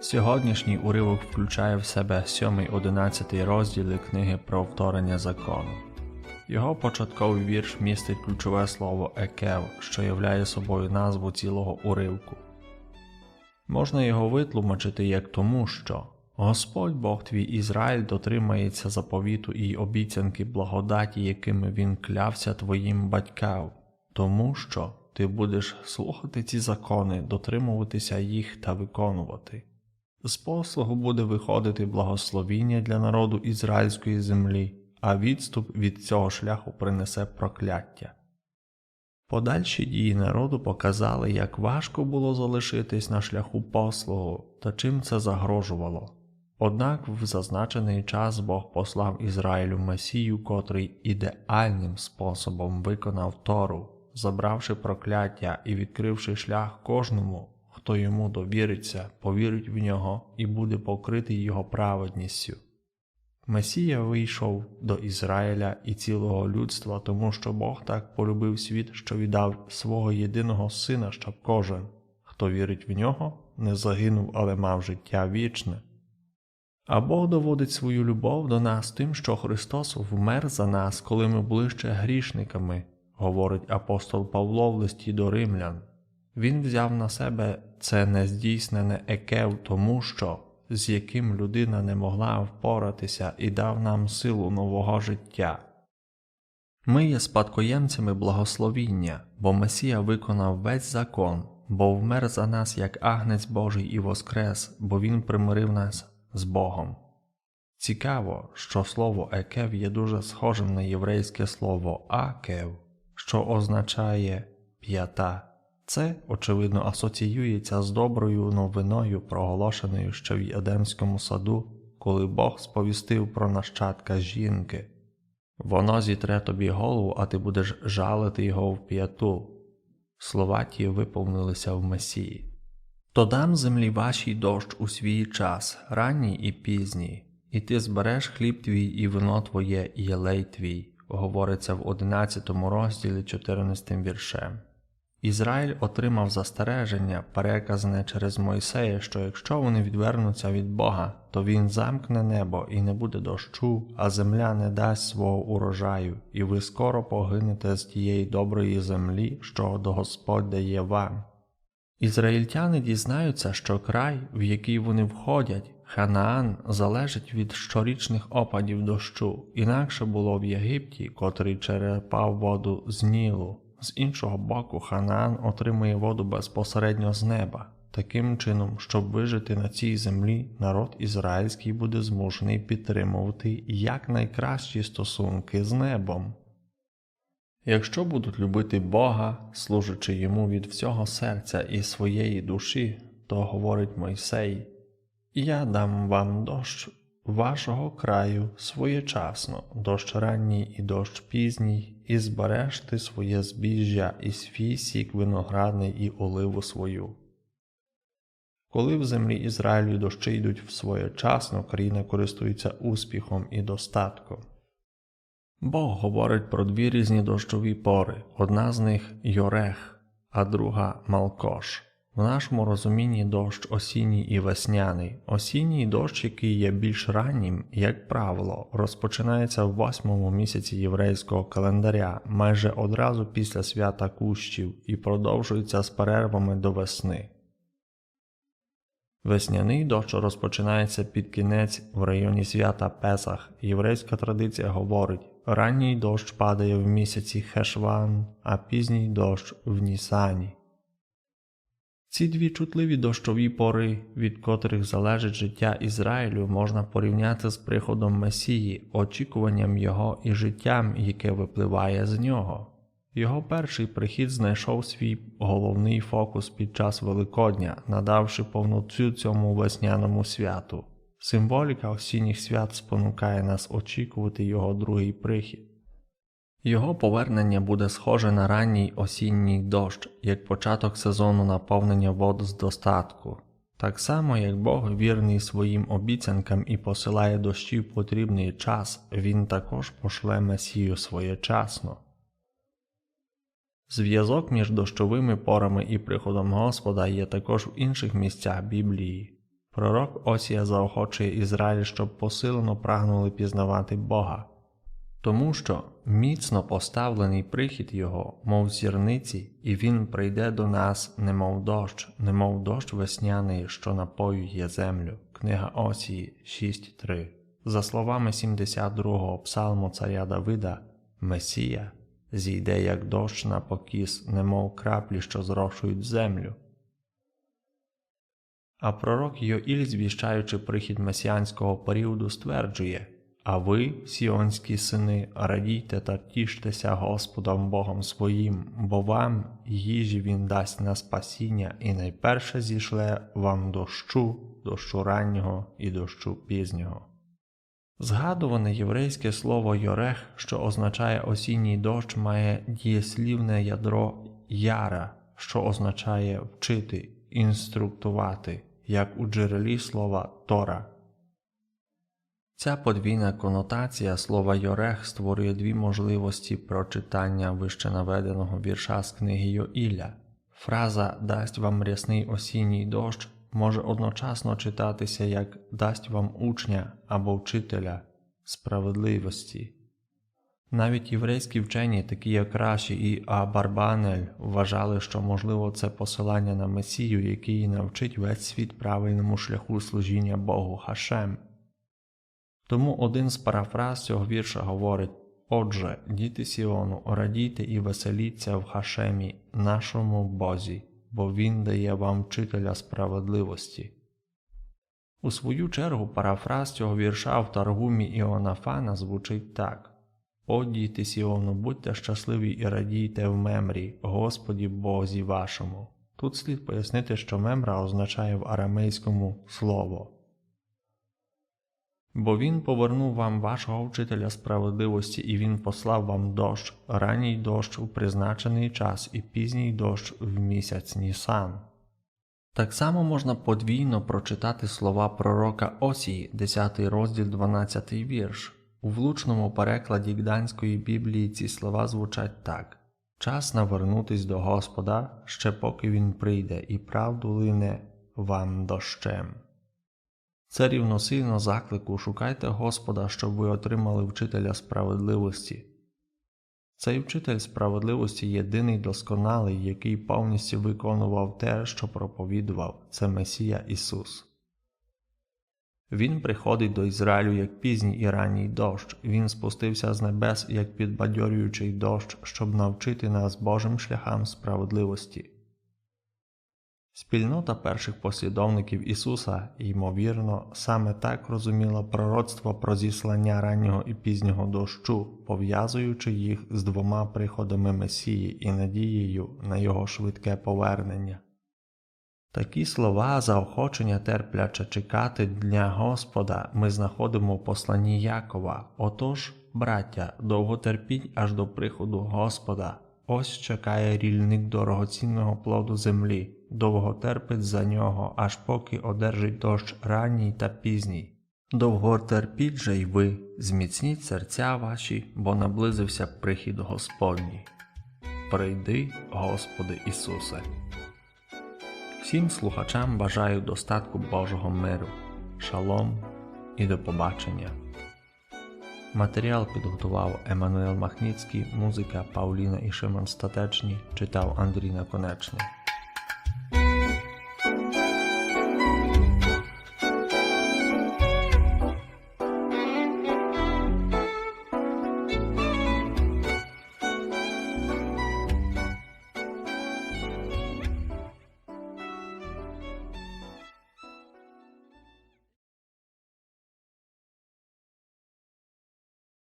Сьогоднішній уривок включає в себе 7-11 розділи книги про вторення закону. Його початковий вірш містить ключове слово екев, що являє собою назву цілого уривку. Можна його витлумачити як тому, що Господь Бог твій Ізраїль дотримається заповіту і обіцянки благодаті, якими він клявся твоїм батькам, тому що ти будеш слухати ці закони, дотримуватися їх та виконувати. З послугу буде виходити благословіння для народу ізраїльської землі, а відступ від цього шляху принесе прокляття. Подальші дії народу показали, як важко було залишитись на шляху послугу та чим це загрожувало. Однак в зазначений час Бог послав Ізраїлю Месію, котрий ідеальним способом виконав Тору, забравши прокляття і відкривши шлях кожному, хто йому довіриться, повірить в нього і буде покритий його праведністю. Месія вийшов до Ізраїля і цілого людства, тому що Бог так полюбив світ, що віддав свого єдиного сина, щоб кожен, хто вірить в нього, не загинув, але мав життя вічне. А Бог доводить свою любов до нас тим, що Христос вмер за нас, коли ми були ще грішниками, говорить апостол Павло в листі до римлян. Він взяв на себе це нездійснене екев, тому що з яким людина не могла впоратися і дав нам силу нового життя. Ми є спадкоємцями благословіння, бо Месія виконав весь закон, бо вмер за нас як агнець Божий і воскрес, бо Він примирив нас з Богом. Цікаво, що слово екев є дуже схожим на єврейське слово акев, що означає п'ята. Це, очевидно, асоціюється з доброю новиною, проголошеною ще в Едемському саду, коли Бог сповістив про нащадка жінки. Воно зітре тобі голову, а ти будеш жалити його в п'яту. Слова ті виповнилися в Месії. То дам землі вашій дощ у свій час, ранній і пізній, і ти збереш хліб твій і вино твоє, і єлей твій, говориться в 11 розділі 14 віршем. Ізраїль отримав застереження, переказане через Мойсея, що якщо вони відвернуться від Бога, то він замкне небо і не буде дощу, а земля не дасть свого урожаю, і ви скоро погинете з тієї доброї землі, що до Господь дає вам. Ізраїльтяни дізнаються, що край, в який вони входять, Ханаан, залежить від щорічних опадів дощу, інакше було в Єгипті, котрий черепав воду з Нілу. З іншого боку, Ханаан отримує воду безпосередньо з неба. Таким чином, щоб вижити на цій землі, народ ізраїльський буде змушений підтримувати якнайкращі стосунки з небом. Якщо будуть любити Бога, служачи йому від всього серця і своєї душі, то говорить Мойсей: Я дам вам дощ вашого краю своєчасно, дощ ранній і дощ пізній, і збереш ти своє збіжжя і свій сік виноградний і оливу свою. Коли в землі Ізраїлю дощі йдуть в своєчасно, країна користується успіхом і достатком. Бог говорить про дві різні дощові пори, одна з них Йорех, а друга Малкош. В нашому розумінні дощ осінній і весняний. Осінній дощ, який є більш раннім, як правило, розпочинається в восьмому місяці єврейського календаря, майже одразу після свята кущів, і продовжується з перервами до весни. Весняний дощ розпочинається під кінець в районі свята Песах. Єврейська традиція говорить: ранній дощ падає в місяці Хешван, а пізній дощ в Нісані. Ці дві чутливі дощові пори, від котрих залежить життя Ізраїлю, можна порівняти з приходом Месії, очікуванням його і життям, яке випливає з нього. Його перший прихід знайшов свій головний фокус під час Великодня, надавши повноцю цьому весняному святу. Символіка осінніх свят спонукає нас очікувати його другий прихід. Його повернення буде схоже на ранній осінній дощ, як початок сезону наповнення вод з достатку, так само як Бог вірний своїм обіцянкам і посилає дощі в потрібний час, Він також пошле Месію своєчасно. Зв'язок між дощовими порами і приходом Господа є також в інших місцях Біблії. Пророк Осія заохочує Ізраїль, щоб посилено прагнули пізнавати Бога, тому що міцно поставлений прихід Його, мов зірниці, і Він прийде до нас, немов дощ, немов дощ весняний, що напоює землю. Книга Осії 6.3 За словами 72-го псалму царя Давида, Месія зійде як дощ на покіс, немов краплі, що зрошують землю. А пророк Йоїль, звіщаючи прихід месіанського періоду, стверджує А ви, сіонські сини, радійте та тіштеся Господом Богом своїм, бо вам їжі Він дасть на спасіння і найперше зішле вам дощу, дощу раннього і дощу пізнього. Згадуване єврейське слово Йорех, що означає осінній дощ, має дієслівне ядро яра, що означає вчити, інструктувати, як у джерелі слова Тора. Ця подвійна конотація слова Йорех створює дві можливості прочитання вище наведеного вірша з книги Йоіля. Фраза дасть вам рясний осінній дощ може одночасно читатися як дасть вам учня або вчителя справедливості. Навіть єврейські вчені, такі як Раші і Абарбанель, вважали, що можливо це посилання на Месію, який навчить весь світ правильному шляху служіння Богу Хашем. Тому один з парафраз цього вірша говорить Отже, діти Сіону, радійте і веселіться в Хашемі, нашому Бозі, бо Він дає вам вчителя справедливості. У свою чергу парафраз цього вірша в Таргумі Іонафана звучить так О діти Сіону, будьте щасливі і радійте в мемрі, Господі Бозі вашому. Тут слід пояснити, що мемра означає в арамейському слово. Бо він повернув вам вашого вчителя справедливості, і він послав вам дощ, ранній дощ у призначений час і пізній дощ в місяць Нісан. Так само можна подвійно прочитати слова пророка Осії, 10 розділ, 12 вірш. У влучному перекладі Гданської Біблії ці слова звучать так Час навернутись до Господа, ще поки він прийде, і правду лине вам дощем. Це рівносильно заклику шукайте Господа, щоб ви отримали вчителя справедливості. Цей вчитель справедливості єдиний досконалий, який повністю виконував те, що проповідував, це Месія Ісус. Він приходить до Ізраїлю як пізній і ранній дощ, Він спустився з небес як підбадьорюючий дощ, щоб навчити нас Божим шляхам справедливості. Спільнота перших послідовників Ісуса, ймовірно, саме так розуміла пророцтво про зіслання раннього і пізнього дощу, пов'язуючи їх з двома приходами Месії і надією на його швидке повернення. Такі слова заохочення терпляче чекати Дня Господа ми знаходимо в посланні Якова. Отож, браття, довго терпіть аж до приходу Господа. Ось чекає рільник дорогоцінного плоду землі, довго терпить за нього, аж поки одержить дощ ранній та пізній. Довго терпіть же й ви, зміцніть серця ваші, бо наблизився прихід Господній. Прийди, Господи Ісусе. Всім слухачам бажаю достатку Божого миру, шалом і до побачення. Матеріал підготував Еммануел Махніцький, музика Пауліна і Шимон Статечні, читав Андрій Наконечний.